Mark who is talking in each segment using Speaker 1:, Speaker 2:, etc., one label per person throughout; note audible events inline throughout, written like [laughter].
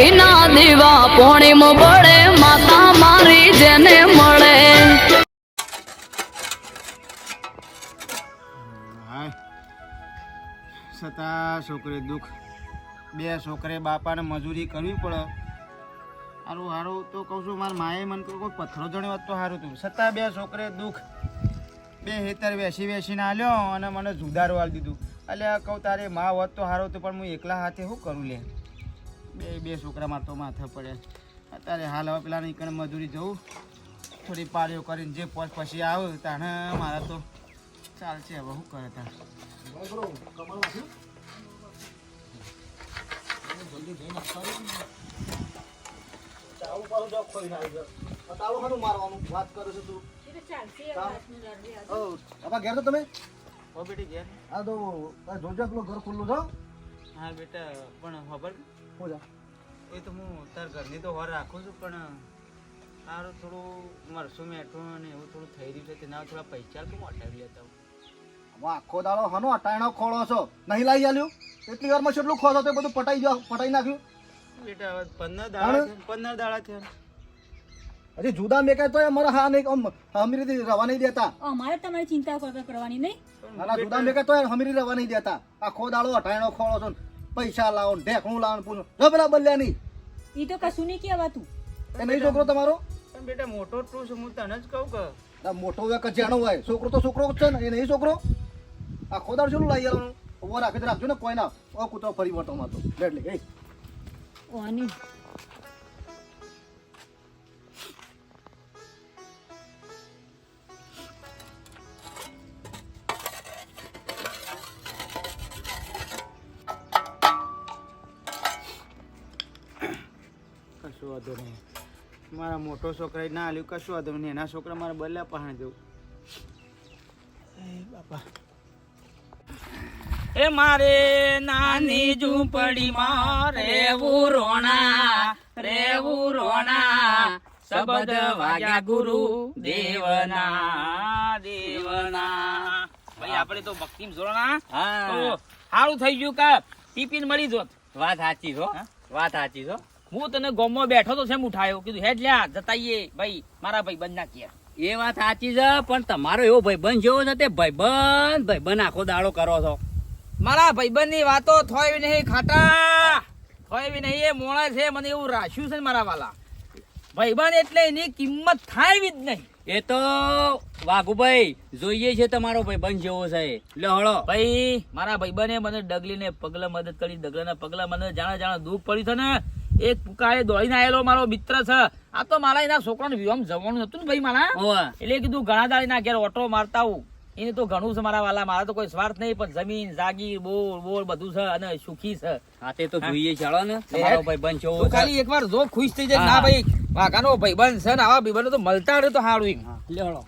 Speaker 1: ઘીના દીવા પોણીમ પડે માતા મારી જેને મળે.
Speaker 2: છતાં છોકરે દુઃખ. બે છોકરે બાપાને મજૂરી કરવી પડે. સારું સારું તો કહું છું, મારા માએ મને કહ્યું કોઈ પથ્થરો જણ્યો તો સારું હતું. છતાં બે છોકરે દુઃખ. બે હેતર વેસી વેસીને આલ્યો અને મને જુદારો આલી દીધું. એટલે કહું તારે, મા હોત તો સારું હતું, પણ હું એકલા હાથે શું કરું લે? બે બે છોકરા માર તો માથે પડે. અત્યારે હાલ હવે પેલા નીકળે મજૂરી જવું. થોડી પાળીઓ કરીને જે પોચ પછી આવે ત્યાં મારા તો ચાલશે હવે શું કરે તાર
Speaker 3: તમે?
Speaker 2: ઓ બેટી ઘેર.
Speaker 3: તો જોજો પેલો ઘર ખુલ્લું છો?
Speaker 2: હા બેટા પણ ખબર
Speaker 3: હો જા
Speaker 2: એ તો હું તાર ઘરની તો હોર રાખું છું પણ તારું થોડું મરસું મેઠું ને એવું થોડું થઈ રહ્યું છે તેના થોડા પૈસા કેમ અટાવી લેતા હું
Speaker 3: આખો દાડો હનો અટાણો ખોળો છો. નહીં લાવી આલ્યું? એટલી વારમાં કેટલું ખોળો તો એ બધું પટાઈ ગયો પટાઈ નાખ્યું.
Speaker 2: બેટા હવે પંદર દાડા પંદર દાડા થયા.
Speaker 3: અરે જુદા મેકાય તો અમારે હા નહીં આમ હમીરી થી રવા નહીં દેતા.
Speaker 4: અમારે તમારી ચિંતા કરવાની નહીં.
Speaker 3: જુદા મેકાય તો હમીરી રવા નહીં દેતા. આખો દાડો અટાણો ખોળો છો. પૈસા લાવો ને ઢેકણું લાવો ને પૂછો જો પેલા બલ્યા નહીં
Speaker 4: એ તો કશું નહીં કહેવાતું.
Speaker 3: એ નહીં છોકરો તમારો?
Speaker 2: પણ બેટા મોટો તું છું હું તને જ કહું કે.
Speaker 3: આ મોટો હોય કે જાણો હોય. છોકરો તો છોકરો જ છે ને એ નહીં છોકરો? આખો દાડો શું લાવી આવવાનું ઊભો રાખી રાખજો ને કોઈ ના ઓ કૂતરો ફરી વળતો મારતો. બેઠ લે એ.
Speaker 4: ઓની.
Speaker 2: કશું વાંધો નહીં. મારા મોટો છોકરા ના આલ્યું કશું વાંધો નહીં. એના છોકરા મારે બદલા પહાણ જવું. બાપા.
Speaker 5: એ મારે નાની ઝૂંપડીમાં રેવું રોણા રેવું રોણા. શબ્દ વાગ્યા ગુરુ દેવના દેવના. ભાઈ આપણે તો ભક્તિ જોડના હા. સારું થઈ ગયું કે ટિફિન મળી જોત.
Speaker 6: વાત સાચી છો વાત સાચી છો
Speaker 5: હું તને ગોમમાં બેઠો તો સેમ ઉઠાયો? કીધું હેડ લ્યા જતાઈએ. ભાઈ મારા ભાઈ બંધ નાખ્યા
Speaker 6: એ વાત સાચી છે પણ તમારો એવો ભાઈબંધ જેવો છે તે ભાઈબંધ ભાઈબંધ આખો દાડો કરો છો.
Speaker 5: મારા ભાઈબંધની વાતો થોય નહીં ખાટા. થોય નહીં એ મોણા છે મને એવું રાખ્યું છે મારા વાલા. ભાઈબંધ એટલે એની કિંમત થાય જ નહીં.
Speaker 6: એ તો વાઘુભાઈ જોઈએ છે તમારો ભાઈબંધ જેવો છે. લે હળો.
Speaker 5: ભાઈ મારા ભાઈબંધે મને ડગલીને પગલા મદદ કરી ડગલાના પગલા મને જાણે જાણે દુઃખ પડ્યું છે ને. એક પુકાએ દોડીને આવેલો મારો મિત્ર છે. આ તો મારા એના છોકરાને વિવાહ જવાનું હતું ને ભાઈ મારા? એટલે કીધું ઘણા દાડી ના ઘેર ઓટો મારતા હું એને તો ઘણું છે મારા વાલા. મારા તો કોઈ સ્વાર્થ નહીં પણ જમીન જાગીર બોર બોર બધું છે અને સુખી છે.
Speaker 6: હા તે તો જોઈએ ચાલો ને. તમારો ભાઈબંધ છે?
Speaker 5: ખાલી એકવાર જો ખુશ થઈ જાય ના ભાઈ વાઘાનો ભાઈબંધ છે ને આવા ભાઈબંધો તો મળતા રહે તો સારું એમ. લેવડો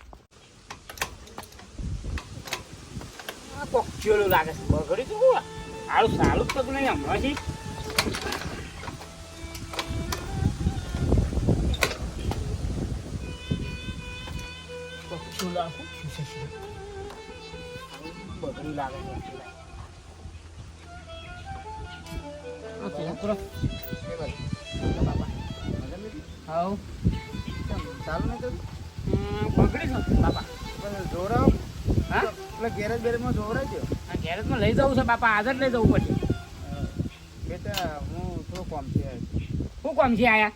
Speaker 5: કોક ચેલું લાગે છે. બગડી તો બોલા. સારું સારું પગ નહીં હમણાંથી છે બાપા.
Speaker 2: પણ જોરાવ
Speaker 5: હા?
Speaker 2: પેલા ગેરેજ
Speaker 5: ગેરેજમાં લઈ જવું છે બાપા. આજે લઈ જવું પડશે.
Speaker 2: બેટા હું થોડો કોમથી છે.
Speaker 5: શું કામ છે આયા?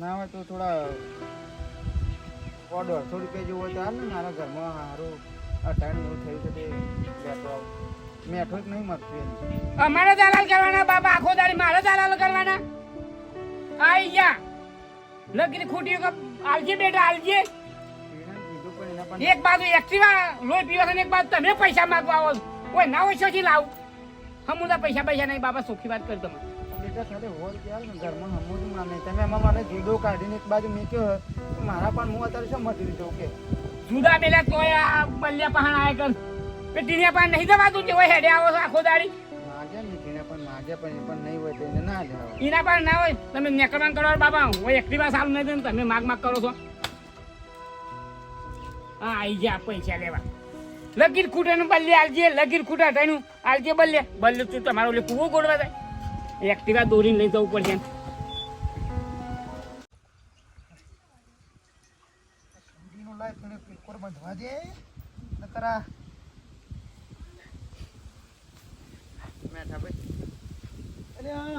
Speaker 2: ના હોય તો થોડા સો દોઢસો રૂપિયા જેવું હોય તો હાલ ને મારા ઘરમાં સારું અટાણ એવું થયું છે તે આવું. મેઠો જ નહીં મળતું
Speaker 5: અમારે દલાલ કરવાના બાપા આખો દાડી મારે દલાલ કરવાના. આઈ જા લગીરી ખૂટી આલજે બેટા આલજે. એક બાજુ એક્ટિવા લોહી પીવા છે એક બાજુ તમે પૈસા માંગવા આવો કોઈ ના હોય શોથી લાવ. હમુદા પૈસા પૈસા નહીં બાબા સુખી વાત કરી તમે
Speaker 2: બેટા ખાલી હોર ગયા ને ઘરમાં હમું જ માને તમે એમાં માટે જુદો કાઢીને એક બાજુ મૂક્યો તો મારા પણ હું અત્યારે શું મજૂરી જવું કે?
Speaker 5: જુદા મેલા તોય આ બલ્યા પહાણ આય કર. પેટીને પણ નહીં દવાતું હોય હેડે આવો આખો દાડી.
Speaker 2: માગે ને એને પણ માગે પણ એ પણ નહીં હોય તો એને ના લેવા
Speaker 5: એના પણ ના હોય. તમે નેકરવાન કરો બાબા હું એક્ટિવા સારું નહીં દે તમે માગ માગ કરો છો. હા આઈ જા પૈસા લેવા. લગીર ખૂટે નું બલ્લે આલજે લગીર ખૂટા ટાઈનું આલજે બલ્લે બલ્લે તું તમારો ઓલે કૂવો ગોળવા જાય.
Speaker 6: એક્ટિવા દોરીને લઈ જવું પડશે.
Speaker 2: ઠંડીનો લાય તને પીકોર બંધવા દે નકર આ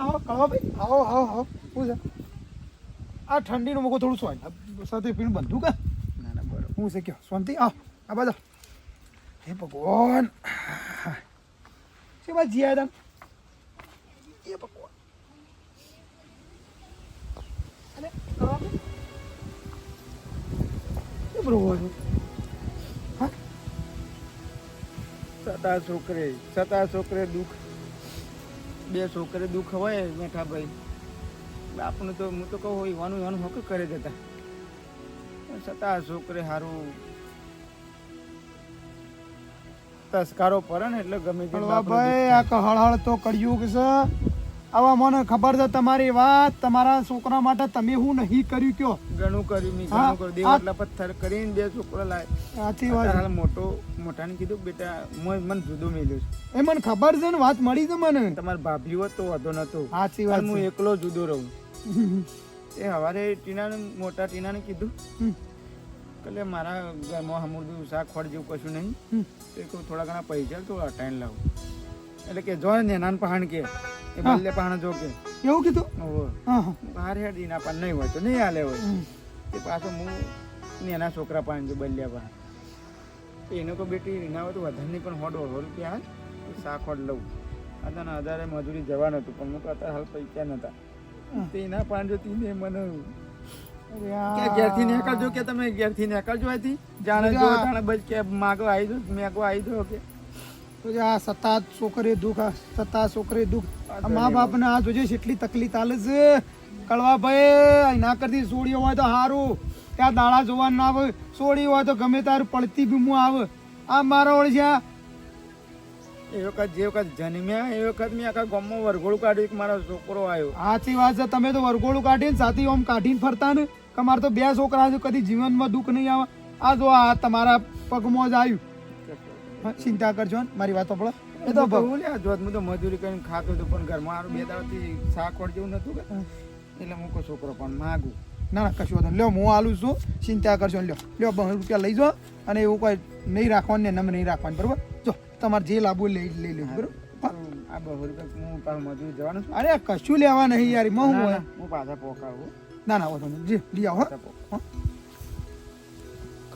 Speaker 2: આ આ ઠંડીનું મૂકો થોડું સોય. સાથે પીણ બંધુ કા? ના ના બરોબર. હું છે કયો? શાંતિ? આવ આ બાજુ. હે ભગવાન. છે બા જીયા બરોબર હા? સતા છોકરે સતા છોકરે દુઃખ બે છોકરે દુઃખ હોય મેઠા ભાઈ બાપનું તો હું તો કહું હોય વાનું વાનું હક કરે જતા પણ સતા છોકરે સારું તસ્કારો પડે ને એટલે ગમે તે ભાઈ આ હળહળ તો કળિયુગ છે. આવા મને ખબર છે તમારી વાત તમારા છોકરા માટે તમે હું નહીં કર્યું કયો? ઘણું કર્યું મેં ઘણું કર્યું. દેવ એટલા પથ્થર કરીને બે છોકરા લાય. સાચી વાત. મોટો મોટાને કીધું બેટા મોય મને જુદો મેલ્યો છે. એ મને ખબર છે ને વાત મળી છે મને. તમારી ભાભી હોત તો વધો નતો. સાચી વાત હું એકલો જુદો રહું. એ હવારે ટીનાને મોટા ટીનાને કીધું એટલે મારા ઘરમાં હમુરદું શાક ખોડ જેવું કશું નહીં. તો થોડા ઘણા પૈસા તો અટાઈને લાવું. એટલે કે જો ને નાન પહાણ કે એ બલ્લે પહાણ જો કે. એવું કીધું? બહાર હેડ ના પણ નહીં હોય તો નહીં હાલે હોય. એ પાછો હું નેના છોકરા પાણી જો બલ્યા પહાણ. તો એને કહું બેટી રીના હોય તો વધારે નહીં પણ હોડ દોઢસો રૂપિયા શાક ખોડ લઉં. અત્યારે હજારે મજૂરી જવાનું હતું પણ હું તો અત્યારે હાલ પૈસા નહોતા તે એના પાણ જો તીને મને કે ઘેરથી નીકળજો કે તમે ઘેરથી નીકળજો અહીંથી. જાણે જો જાણે બસ કે માગો આવી દો મેગો આવી દો કે.
Speaker 7: તો જે આ સત્તા છોકરી દુઃખ આ સતા છોકરી દુઃખ. મા બાપને આ જોજે કેટલી તકલીફ આલે છે. કળવા ભાઈ ના કરતી સોડીઓ હોય તો સારું ત્યાં દાડા જોવા ના આવે સોડી હોય તો ગમે તારું પડતી બીમું આવે. આ મારા ઓળખ્યા
Speaker 2: એ વખત જે વખત જન્મ્યા એ વખત મેં આખા ગામમાં વરઘોડું કાઢ્યું કે મારો છોકરો આવ્યો.
Speaker 7: સાચી વાત છે તમે તો વરઘોડું કાઢીને સાથી ઓમ કાઢીને ફરતા ને. કે મારે તો બે છોકરા છે કદી જીવનમાં દુઃખ નહીં આવે. આ જો આ તમારા પગમાં જ આવ્યું. ચિંતા કરજો ને, મારી વાત પડો એ તો ભગ-
Speaker 2: લે જોત હું તો મજૂરી કરીને ખાતો હતો પણ ઘરમાં મારું બે દાડાથી શાક વળ જેવું નતું કે. એટલે હું કોઈ છોકરો પણ માગું.
Speaker 7: ના ના કશું વાંધો. લ્યો હું આલું છું. ચિંતા કરશો. લ્યો. લ્યો બસો રૂપિયા લઈ જાઓ અને એવું કોઈ નહીં રાખવાનું ને નમ નહીં રાખવાનું બરોબર? જો તમારે જે લાભો લઈ લઈ લેવું બરોબર?
Speaker 2: આ બહુ રૂપિયા હું પાછું મજૂરી જવાનું છું.
Speaker 7: અરે કશું લેવા નહીં યાર હું
Speaker 2: હું પાછા પોકાવું.
Speaker 7: ના ના વાંધો નહીં. જે લઈ આવો.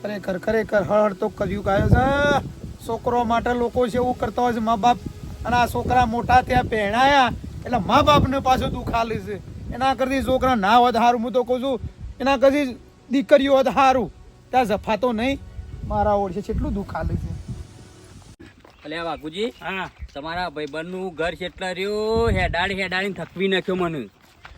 Speaker 7: ખરેખર ખરેખર હળ તો કર્યું કાયો છે. છોકરો માટે લોકો છે એવું કરતા હોય છે મા બાપ. અને આ છોકરા મોટા ત્યાં પહેણાયા એટલે મા બાપને પાછું દુઃખ આલે છે. એના કરતી છોકરા ના હોત સારું હું તો કહું છું એના કરતી દીકરીઓ હોત સારું ત્યાં જફાતો નહીં. મારા ઓળશે કેટલું દુઃખ આલે છે.
Speaker 6: અલ્યા બાપુજી
Speaker 5: હા.
Speaker 6: તમારા ભાઈબંધનું ઘર કેટલા રહ્યું હેડાડી હેડાડી થકવી નાખ્યો મને.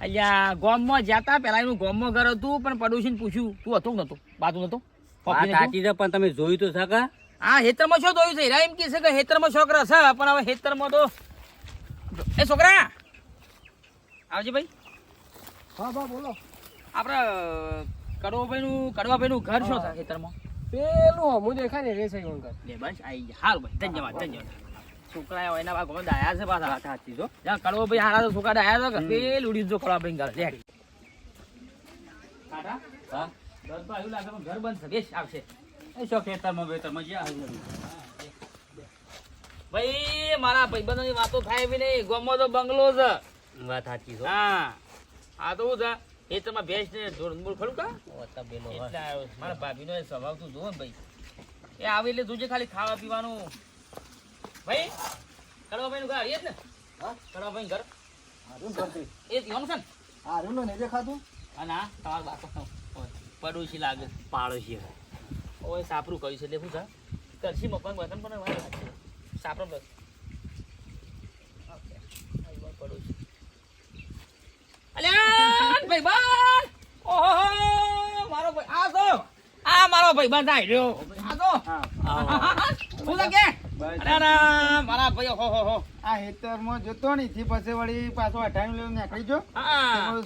Speaker 5: અલ્યા ગોમમાં જતા પેલા એનું ગોમમાં ઘર હતું પણ પડોશીને પૂછ્યું તું હતો નતો બાજુ નતો
Speaker 6: પણ તમે જોયું તો સકા?
Speaker 5: હા હેતરમાં શું થયું છે? હીરા એમ કહે છે કે હેતરમાં છોકરા છે પણ હવે હેતરમાં તો એ છોકરા! આવજે ભાઈ.
Speaker 7: હા બા બોલો.
Speaker 5: આપણે કડવાભાઈ નું કડવાભાઈ નું ઘર શું છે હેતરમાં?
Speaker 8: પેલું હું દેખાય ને રેસાઈ છે
Speaker 5: લે બસ આઈ ગયા. હાલ ભાઈ ધન્યવાદ ધન્યવાદ. છોકરા એના ભાગમાં દાયા છે પાછા. સાચી જો જ્યાં કડવાભાઈ હારા તો છોકરા દાયા તો પેલ ઉડી જો કડવાભાઈ ઘર. લે.
Speaker 6: હા
Speaker 5: ઘર તો લાગે ઘર બંધ છે. બેસ આવશે.
Speaker 6: શો ખેતરમાં બેતરમાં જ્યાં
Speaker 5: ભાઈ મારા ભાઈબંધોની વાતો થાય બી નહીં. ગોમો તો બંગલો છે.
Speaker 6: વાત સાચી છે
Speaker 5: હા. આ તો છે એ તમે ભેંસ ને ખરું કા? છે. મારા ભાભીનો એ સ્વભાવ તું જોવો ભાઈ. એ આવે એટલે જોજે ખાલી ખાવા પીવાનું. ભાઈ કડવાભાઈ નું ઘર એ જ ને? કડવાભાઈ ઘર. એ જ છે ને?
Speaker 7: હારું ને
Speaker 5: તમારા બાપા. પડોશી લાગે.
Speaker 6: પાડોશી હોય.
Speaker 5: ઓય સાપરું કર્યું છે. એટલે શું છે? કરશી મકાન બતન પણ વાત છે. સાપરો બસ. પડું છું. અલ્યા ભાઈ બાર ઓહો મારો ભાઈ આ તો આ મારો ભાઈ બંધ આવી રહ્યો આ તો છે કે મારા ભાઈ હો હો હો.
Speaker 2: આ હેતરમાં જતો ને થી પછી વળી પાછો અઠાણું લેવું નીકળી જો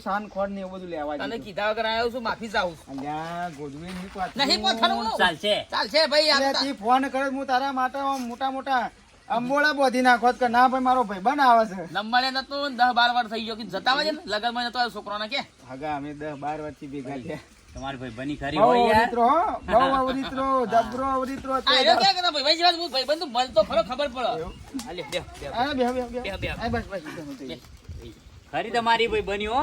Speaker 2: સાન ખોડ ને એવું બધું લેવા
Speaker 5: તને કીધા વગર આવ્યો છું માફી ચાહું છું.
Speaker 2: અલ્યા ગોદડું નહીં પાછું.
Speaker 5: નહીં પોથવાનું
Speaker 6: ચાલશે.
Speaker 5: ચાલશે ભાઈ આ
Speaker 2: ફોન કરે હું તારા માટે મોટા મોટા અંબોળા બોધી નાખો કે ના ભાઈ મારો ભાઈ બન આવે છે.
Speaker 5: લંબાડે નતો દસ બાર વાર થઈ ગયો. કે જતા હોય છે ને લગનમાં નતો છોકરો ને કે.
Speaker 2: હગા અમે દસ બાર વર્ષથી ભેગા થયા.
Speaker 6: તમારી ભાઈ બની ખરી હોય યાર.
Speaker 2: બહુ અવરીતરો જબરો અવરીતરો
Speaker 5: આ એનો કે કે ભાઈ ભાઈ? જીવાત હું ભાઈ બંધ મળતો ખરો ખબર પડે. આ લે બે બે
Speaker 2: આ બે બે બે આ બસ બસ
Speaker 6: ખરી તમારી ભાઈ બની હો.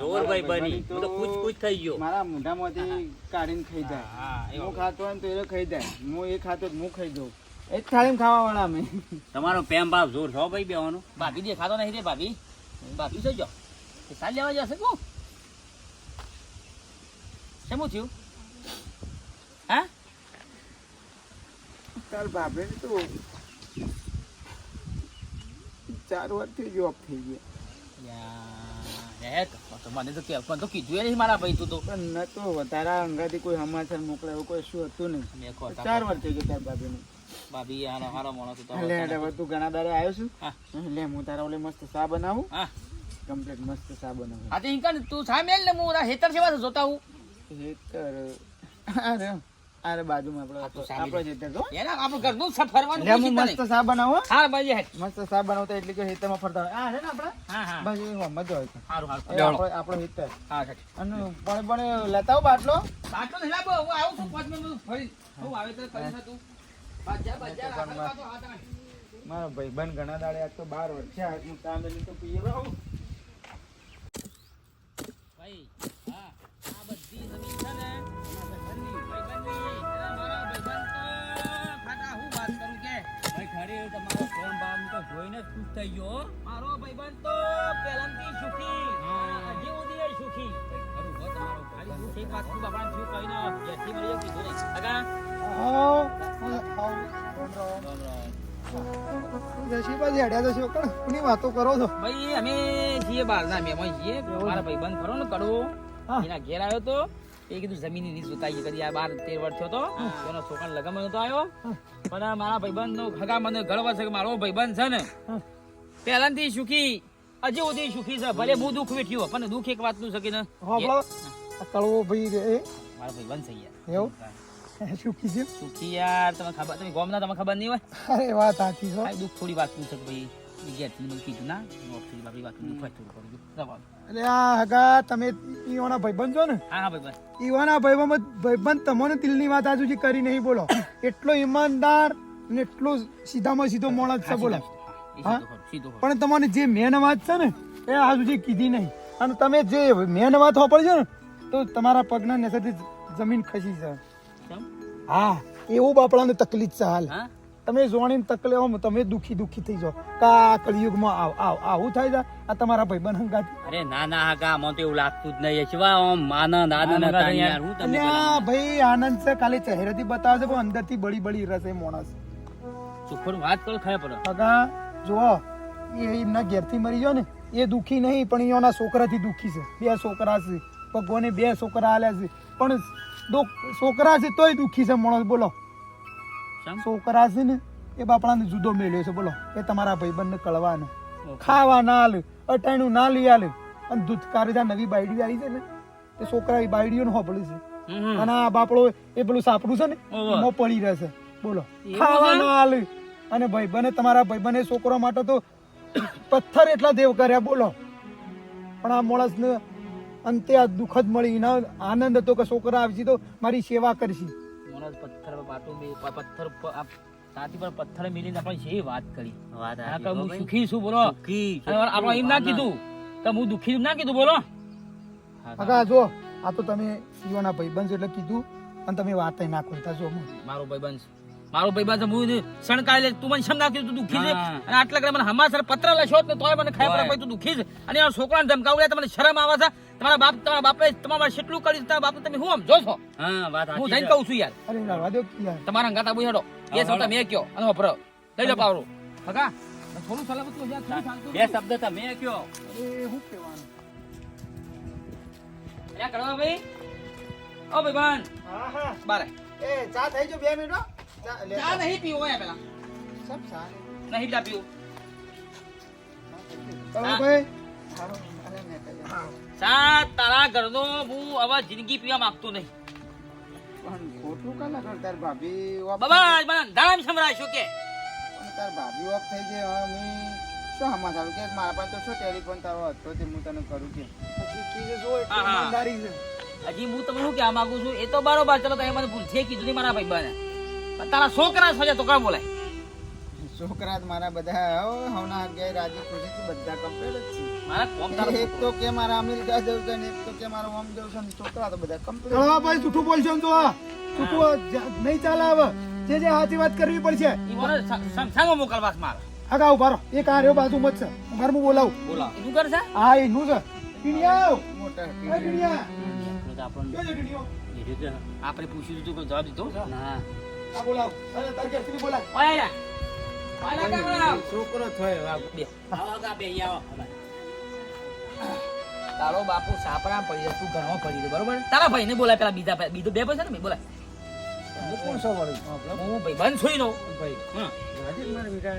Speaker 6: જોર ભાઈ બની. હું તો કુછ કુછ થઈ ગયો.
Speaker 2: મારા મોઢામાંથી કાઢીને ખાઈ જાય.
Speaker 5: હા એવો
Speaker 2: હું ખાતો હોય ને તો એ ખાઈ જાય. હું એ ખાતો હું ખાઈ જાઉં. એ જ થાળીમાં ખાવા વાળા અમે.
Speaker 6: તમારો પ્રેમ ભાવ જોર છો ભાઈ બેવાનો.
Speaker 5: ભાભી દેખાતો નહીં રે ભાભી. ભાભી એ સાલ લેવા જશે કો શેમું થયું? હા?
Speaker 2: તાર બાપે તો ચાર વર્ષથી જોબ થઈ ગયા.
Speaker 5: તો તો મને તો કે તો કીધું નહીં મારા ભાઈ તું તો.
Speaker 2: ન તો વધારા અંગાથી કોઈ સમાચાર મોકલે એવું કોઈ શું હતું નહીં. ચાર વર્ષ થઈ ગયા તાર બાપેને.
Speaker 5: ભાભી હારો હારો મોણો તું તો
Speaker 2: લે હવે તું ઘણા દાડે આવ્યો છું. લે હું તારા ઓલે મસ્ત ચા બનાવું.
Speaker 5: હા.
Speaker 2: કમ્પ્લીટ મસ્ત ચા બનાવું.
Speaker 5: હા તો સા મેલ ને હું હેતર સેવા જોતા હું
Speaker 2: હેતર અરે અરે બાજુમાં આપણો આપણો જ તો.
Speaker 5: એના આપણું ઘરનું ફરવાનું
Speaker 2: લે હું મસ્ત
Speaker 5: ભાઈ
Speaker 2: મસ્ત ચા બનાવતા એટલે કે હેતરમાં ફરતા હોય. આ છે ને આપણા
Speaker 5: હા હા.
Speaker 2: બસ એ મજા હોય
Speaker 5: સારું સારું
Speaker 2: આપણો આપણો
Speaker 5: હા
Speaker 2: અને પણ પણ લેતા આવો બાટલો.
Speaker 5: બાટલો નહીં લાવો, હું આવું છું પાંચ મિનિટ ફરી. હું વાવેતર કરી નાખું. બાજા, બાજા,
Speaker 2: તો પણ
Speaker 5: રાખો, રાખો, હાથ
Speaker 2: મારો ભાઈબંધ ઘણા દાડે આજ તો બાર વર્ષ હું ચા તો પીએ.
Speaker 5: ભાઈ,
Speaker 6: તમારો પ્રેમ ભાવ તો જોઈને જ ખુશ થઈ ગયો
Speaker 5: મારો ભાઈબંધ તો પહેલાંથી સુખી હજી સુધી એ સુખી.
Speaker 6: ખરું હો તમારો
Speaker 5: ખાલી
Speaker 6: ભાઈ.
Speaker 5: બંધ એક વાત તું બાપાને શું કહીને જેટલી મળી કીધું નહીં. કાકા,
Speaker 7: કોની વાતો કરો છો
Speaker 5: ભાઈ અમે છીએ બહારના મહેમાન છીએ. મારા ભાઈબંધ ખરો ને કડવો. એના ઘેર આવ્યો તો એ કીધું જમીનની સુતાઈ કદી આ બાર તેર વર્ષ થયો તો. એનો છોકરાને લગન નતો આવ્યો. પણ મારા ભાઈબંધ નો ખગા મને ગર્વ છે કે મારો ભાઈબંધ છે ને પહેલાથી સુખી હજી સુધી સુખી છે. ભલે બહુ દુઃખ વેઠ્યું પણ દુઃખ એક છે કે ને
Speaker 7: કળવો ભાઈ રે.
Speaker 5: મારો ભાઈબંધ છે યાર.
Speaker 7: એવું? [laughs] સુખી છે?
Speaker 5: સુખી યાર તમે ખબર તમે ગોમના તમે ખબર નહીં હોય?
Speaker 7: અરે વાત સાચી છે.
Speaker 5: દુઃખ થોડી વાતનું છે ભાઈ?
Speaker 7: આ હગા તમે ઈવાના ભાઈબંધ છો ને?
Speaker 5: હા હા ભાઈબંધ.
Speaker 7: ઈવાના ભાઈબંધ ભાઈબંધ તમને દિલની વાત આજુ સુધી કરી નહીં બોલો. એટલો ઈમાનદાર ને એટલો સીધામાં સીધો મોણસ છે બોલો. હા? પણ તમને જે મેન વાત છે ને એ આ સુધી કીધી નહીં. અને તમે જે મેન વાત વાપરજો ને તો તમારા પગના નેસાથી જમીન ખસી છે હા એવું બાપડાને તકલીફ છે હાલ.
Speaker 5: હા?
Speaker 7: તમે જોણીને તકલે આમ તમે દુખી દુખી થઈ જાઓ. કા કળિયુગમાં આવ આવ આવું થાય છે? આ તમારા ભાઈબંધ હંગાથી.
Speaker 6: અરે ના ના હાકા તો એવું લાગતું જ નહીં. શિવા ઓમ આનંદ આનંદ
Speaker 5: યાર.
Speaker 6: હું
Speaker 7: તમને ભાઈ આનંદ છે. ખાલી ચહેરેથી બતાવે છે પણ અંદરથી બળી બળી રસે માણસ.
Speaker 5: સુખર વાત કર ખાય પડે.
Speaker 7: હગા જો એ એમના ઘેરથી મરી ગયો ને એ દુખી નહીં પણ એના છોકરાથી દુખી છે. બે છોકરા છે. ભગવાને બે છોકરા આલ્યા છે. પણ છોકરા છે તોય દુખી છે માણસ. બોલો? છોકરા છે ને એ બાપડાને જુદો મેળ્યો છે બોલો. એ તમારા ભાઈબંધને કળવાને. ખાવા ના હાલે અટાણું ના લઈ હાલે અને દૂધકારી કારેજા નવી બાયડી આવી છે ને તે છોકરા એ બાયડીઓને હોપડી છે. અને આ બાપડો એ પેલું સાપડું છે ને. એમાં પડી રહેશે બોલો. ખાવા ના હાલે અને ભાઈબંધે તમારા ભાઈબંધે છોકરો માટે તો પથ્થર એટલા દેવ કર્યા બોલો. પણ આ માણસને અંતે આ દુઃખ જ મળી એના આનંદ હતો કે છોકરા આવશે તો મારી સેવા કરશે.
Speaker 5: મોણસ પથ્થર પાટું પથ્થર પર આ છાતી પર પથ્થર મિલીને આપણે જે વાત કરી?
Speaker 6: વાત
Speaker 5: આ કે
Speaker 6: હું
Speaker 5: સુખી છું બોલો.
Speaker 6: સુખી,
Speaker 5: આપણે એમ ના કીધું. કે હું દુખી ના કીધું બોલો.
Speaker 7: અગા જો આ તો તમે યુવાના ભાઈબંધ એટલે કીધું અને તમે વાત ના ખોલતા જો હું.
Speaker 5: મારો ભાઈબંધ. મારો ભાઈબંધ. હું શણકાય લે તું મને શમ ના કીધું? તું દુઃખી છે? અને આટલા કરે મને હમાસર પત્ર લખ્યો ને તોય મને
Speaker 6: ખાઈ.
Speaker 5: પડે તું દુખી છે. અને આ છોકરાને ધમકાવું તમને શરમ આવે છે. તમારા બાપ તમારા બાપે તમારા માટે કેટલું કર્યું છે, તમારા બાપે તમે હું આમ જો છો
Speaker 6: હા વાત
Speaker 5: હું
Speaker 6: સાચી
Speaker 5: જઈને
Speaker 6: છે.
Speaker 5: કહું છું યાર.
Speaker 7: અરે રવા દો યાર
Speaker 5: તમારા અંગાતા બોઈ હેડો. એ
Speaker 6: હા,
Speaker 5: સૌતા
Speaker 6: હેડો.
Speaker 5: મેં કયો. અને વપરો લઈ લો પાવરો કાકા થોડું સલામત તો યાર થોડું શાંતિ
Speaker 6: બે શબ્દ તમે કયો.
Speaker 7: અરે શું કહેવાનું?
Speaker 5: અરે કરવા ભાઈ. ઓ ભાઈ બાન
Speaker 7: હા હા.
Speaker 5: બારે.
Speaker 7: એ ચા થઈ ગયો બે મિનિટ હો. ચા લે.
Speaker 5: ચા નહીં પીવો હોય પેલા.
Speaker 7: સબ ચા લે.
Speaker 5: નહીં ચા પીવું.
Speaker 7: ચાલો
Speaker 5: હા.
Speaker 7: ભાઈ.
Speaker 5: ચા તારા ઘરનો હું હવે જિંદગી પીવા માંગતો નહીં.
Speaker 2: પણ ખોટું કાલા કરતા ભાભી બાબા
Speaker 5: બાબા મને અંધારામ સંભળાય શું કે?
Speaker 2: તાર ભાભી ઓફ થઈ ગઈ હવે મેં શું હમા સારું કે મારા પાસે તો શું ટેલિફોન તારો હતો તે હું તને કરું કે?
Speaker 7: પછી કીધું જો. ઈમાનદારી છે.
Speaker 5: હજી હું તમને શું કહેવા માંગુ છું એ તો બરોબર ચલો તમે મને ભૂલથી કીધું નહીં મારા ભાઈ બને તારા છોકરા સજા તો કાં બોલાય?
Speaker 2: છોકરા મારા બધા હવના અગિયાર રાજી ખુશી બધા કમ્પ્લીટ જ
Speaker 5: મારા કોમ તારો
Speaker 2: છે એક તો કે મારા અમેરિકા જવું છે એક તો કે મારો ઓમ જવું છે છોકરા તો બધા કમ્પ્લીટ
Speaker 7: કળવાભાઈ જૂઠું બોલશો તો. આ નહીં ચાલે હવે. જે જે સાચી વાત કરવી પડશે.
Speaker 5: ઈ મને સ- સંસારમાં મોકલવા છે મારે.
Speaker 7: એક આ રહ્યો હું બોલાવું.
Speaker 5: બોલા એનું કરશે?
Speaker 7: હા એનું છે. ટીણીયા
Speaker 2: મોટા
Speaker 7: ટીણીયા છે
Speaker 5: આપણે પૂછ્યું હતું કોઈ જવાબ દીધો?
Speaker 6: ના.
Speaker 7: બોલાવ. અરે તાર
Speaker 5: ઓય.
Speaker 2: છોકરો થયો આ
Speaker 5: તારો બાપુ સાપરા પડી તું ઘણો પડી બરોબર? તારા ભાઈને બોલાય પેલા બીજા ભાઈ- બીજો બે પૈસા ને બોલાય.
Speaker 2: કોણ સો
Speaker 5: હું ભાઈ બંધ છું નો
Speaker 2: ભાઈ બેટા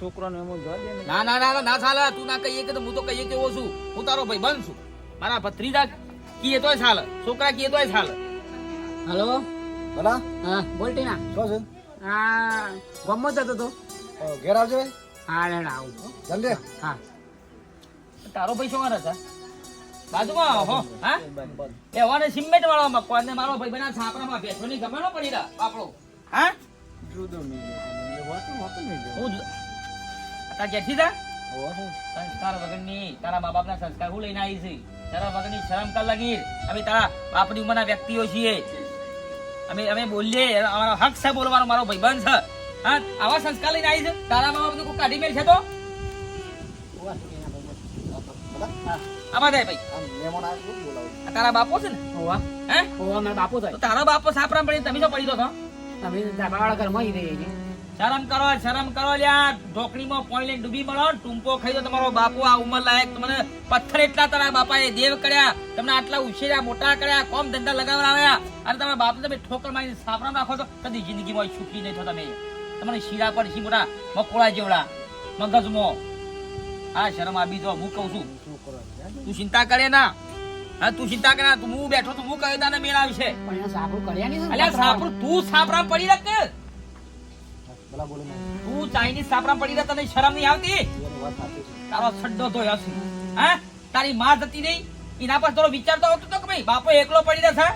Speaker 2: છોકરાનો એમ જોવા દે ને.
Speaker 5: ના ના ના ના, ના તું ના કહીએ કે હું તો કહીએ તેવો છું. હું તારો ભાઈ બંધ છું મારા ભત્રીજા કીએ તોય ચાલે. છોકરા કીએ તોય ચાલે.
Speaker 8: હલો?
Speaker 3: ભલા
Speaker 8: હા બોલ ટીના.
Speaker 3: શું છે?
Speaker 8: હા ગમો જતો તો?
Speaker 3: ઘેર આવજો
Speaker 8: હા રેડ આવું.
Speaker 3: જલ્દી
Speaker 8: હા.
Speaker 5: તારો ભાઈ શું કરે છે? બાજુમાં આવો, હો. હા? એવાને સિમેન્ટ વાળો મકવાન મારો ભાઈ બના છાપરામાં ની ગમે પડી રહ્યા બાપડો. હા?
Speaker 2: જુદો મિલ્યો હોતું હોતું મિલ્યો
Speaker 5: હું જ- કે ઘેરથી જા. સંસ્કાર વગરની તારા મા બાપના સંસ્કાર હું લઈને આવી છે. તારા વગરની શરમ કર લગી. અમે તારા બાપની ઉંમરના વ્યક્તિઓ છીએ. અમે અમે બોલીએ અમારો હક છે બોલવાનો મારો ભાઈબંધ છે. હા આવા સંસ્કાર લઈને આવી છે? તારા મા બધું કોઈ કાઢી મેળ છે તો? આમાં જાય ભાઈ.
Speaker 3: આમ મહેમાન આવે છે, બોલાવો
Speaker 5: આ તારા બાપો છે ને?
Speaker 8: હોવા.
Speaker 5: હે?
Speaker 8: હોવા મારા બાપુ થાય.
Speaker 5: તારા બાપો સાપરા પડી તમે શું પડી દો છો?
Speaker 8: તમે ધાબાવાળા ઘરમાં ઈ રહીએ છીએ
Speaker 5: શરમ કરો શરમ કરો લ્યા. ઢોકળીમાં પોઈ લઈને ડૂબી મળો ટૂંપો ખાઈ દો તમારો બાપુ આ ઉંમર લાયક. તમને પથ્થર એટલા તારા બાપાએ દેવ કર્યા. તમને આટલા ઉછેર્યા મોટા કર્યા કોમ ધંધા લગાવડાવ્યા. અને તમારા બાપને તમે ઠોકર મારી સાપરા નાખો તો કદી જિંદગીમાં સુખી નહીં થો તમે. તમને શીરા પર શી મોટા મકોડા જેવડા મગજમાં. આ શરમ આપી દો હું કહું છું. તું ચિંતા કરે ના. હા તું ચિંતા કરે તું હું બેઠો તું હું કહ્યું તને મેળ આવશે અલ્યા સાપરું તું સાપરા પડી રાખ. તું ચાઇનીઝ સાપરા પડી રહ્યા તને શરમ નહીં આવતી? તારો છડ્ડો તો હશે હા? તારી માં જતી નહીં. એના પર તારો વિચાર તો આવતો કે ભાઈ બાપો એકલો પડી રહેશે?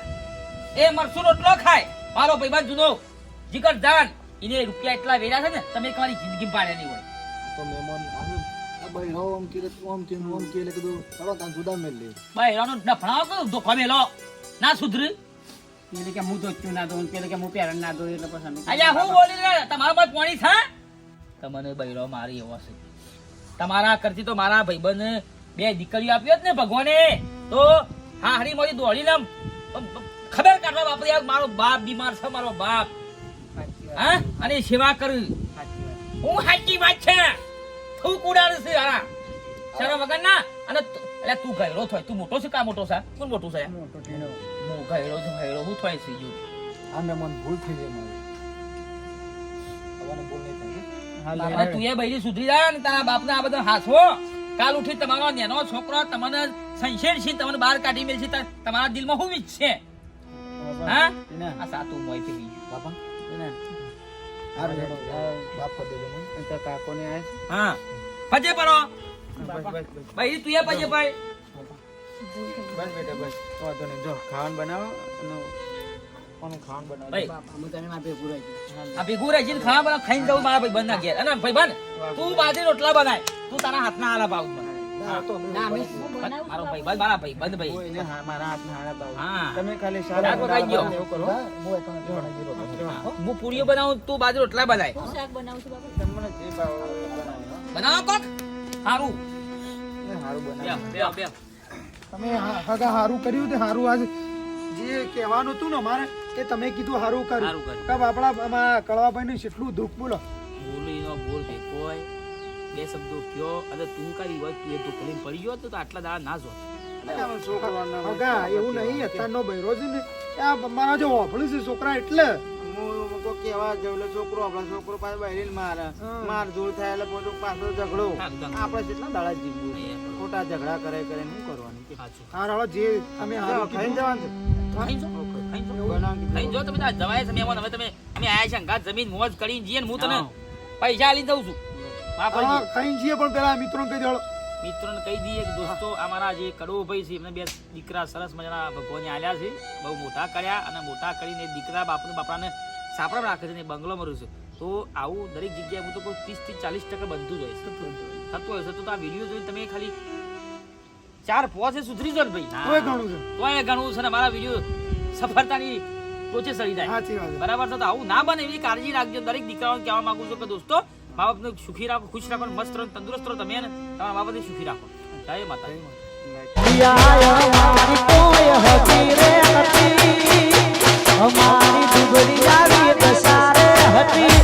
Speaker 5: એ મરસું રોટલો ખાય. મારો ભાઈબંધ જુનો જીગર જાન એને રૂપિયા એટલા વેરા છે ને તમે તમારી જિંદગી પાડ્યા નહીં હોય.
Speaker 3: તો મહેમાન આવ્યું હો આમ કીધું આમ કીધું આમ કીધું એટલે કીધું ચલો તાન જુદા મેલ લે
Speaker 5: ભાઈ એનો ડફણાવો કરો ધોખો મેલો. ના સુધર.
Speaker 8: એટલે કે હું ધોચ્યું ના દઉં એટલે કે હું પેરણ ના દો એટલે પછી
Speaker 5: અલ્યા હું બોલી રે તમારા પર પોણી છે? તમને બૈરો મારી એવો છે. તમારા કરતી તો મારા ભાઈબંધ બે દીકરીઓ આપી હોત ને ભગવાને તો હા હરી મોરી દોડી લમ ખબર કાઢવા બાપરે મારો બાપ બીમાર છે મારો બાપ. હા? અને સેવા કરી. હું સાચી વાત છે. થૂક ઉડાડે છે હારા. શરમ વગર ના અને એટલે તું ગયેલો થાય. તું મોટો છે કા મોટો છે? કોણ મોટું છે?
Speaker 3: મોટો ટીણો.
Speaker 5: હું ગયેલો છું ગયેલો હું થાય છે જો
Speaker 3: આ મન ભૂલ થઈ જાય મારી. હવાને બોલ નહીં થાય
Speaker 5: તું એ બૈરી સુધરી જા ને તારા બાપને આ બધા હાથવો કાલ ઉઠી તમારો નેનો છોકરો તમને સંશેર છે તમને બહાર કાઢી મેલ છે તમારા દિલમાં શું વીજ છે? હા? આ સાતું મોય પી ગયું
Speaker 3: બાપા
Speaker 2: કાકોને આ
Speaker 5: હા. પજે પરો ભાઈ તું એ પજે ભાઈ.
Speaker 2: બસ બેટા બસ. વાંધો નહીં. જો ખાવાનું બનાવો અને
Speaker 5: ખાઈને જવું મારા ભાઈ બંધ ના ઘેર. અને ભાઈ બન. તું બાજરી રોટલા બનાય. તું તારા હાથના આલા ભાવ
Speaker 3: ના, તો
Speaker 8: ના અમે
Speaker 5: મારો ભાઈ બંધ મારા ભાઈ બંધ ભાઈ.
Speaker 2: કોઈને હા મારા હાથના હાડા પાવ
Speaker 5: હા.
Speaker 2: તમે ખાલી
Speaker 5: શાક
Speaker 2: સારા
Speaker 5: પૂરીઓ બનાવું તું બાજરી બનાય.
Speaker 4: બનાવું
Speaker 5: કોક?
Speaker 7: તમે હગા હારું કર્યું તે સારું આજ. જે કહેવાનું હતું ને અમારે એ તમે કીધું
Speaker 5: સારું કર્યું.
Speaker 7: કે આપણા કળવાભાઈ નું કેટલું દુઃખ બોલો.
Speaker 5: બોલ ભેગો હોય બે શબ્દો કયો? અને તું કરી હોય તું એ ઢોકળી પડી ગયો તો આટલા દાડા ના જો
Speaker 7: હગા એવું નહીં અત્યારનો બૈરો છે ને આ મારા જો હોભળું છે છોકરા એટલે.
Speaker 2: હું તો કેવા જેવલો છોકરો આપણા છોકરો પાસે બહેરીને મારે. માર જોર થાય એટલે પાછો પાછો ઝઘડો. આપણે કેટલા દાડા જીવવું ખોટા ઝઘડા કરે કરે શું કરવાનું
Speaker 7: હા જે અમે
Speaker 2: જવાનું છે.
Speaker 5: જો. જો. તમે જવાય છે મહેમાન હવે તમે અમે આયા છે જમીન મોજ કરીને જઈએ હું તને પૈસા આલી જઉં છું. માફ
Speaker 7: ખાઈ છીએ પણ પેલા મિત્રોને કહી દેવાળો.
Speaker 5: મિત્રોને કહી દઈએ કે દોસ્તો અમારા જે કડવો છે એમને બે દીકરા સરસ મજાના ભગવાને આલ્યા છે. બહુ મોટા કર્યા અને મોટા કરીને દીકરા બાપને બાપાને સાપડા રાખે છે ને બંગલો મર્યું છે. તો આવું દરેક જગ્યાએ હું તો કહું ત્રીસથી ચાલીસ ટકા બનતું જ હોય થતું હોય છે. તો આ વીડિયો જોઈને તમે ખાલી ચાર પોસે સુધરી જો ને ભાઈ.
Speaker 7: તોય ઘણું છે.
Speaker 5: તો એ ઘણું છે ને મારા વીડિયો સફળતાની ટોચે સડી જાય. બરાબર છે? તો આવું ના બને એવી કાળજી રાખજો. દરેક દીકરાઓને કહેવા માંગુ છું કે દોસ્તો મા બાપને સુખી રાખો, ખુશ રાખો મસ્ત રહો તંદુરસ્ત રહો. તમે ને તમારા મા બાપને સુખી રાખો. જય માતા
Speaker 9: અમારી દુબળી આવી દસારે હતી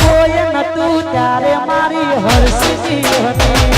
Speaker 9: કોઈ નતું ત્યારે મારી હરસી હતી.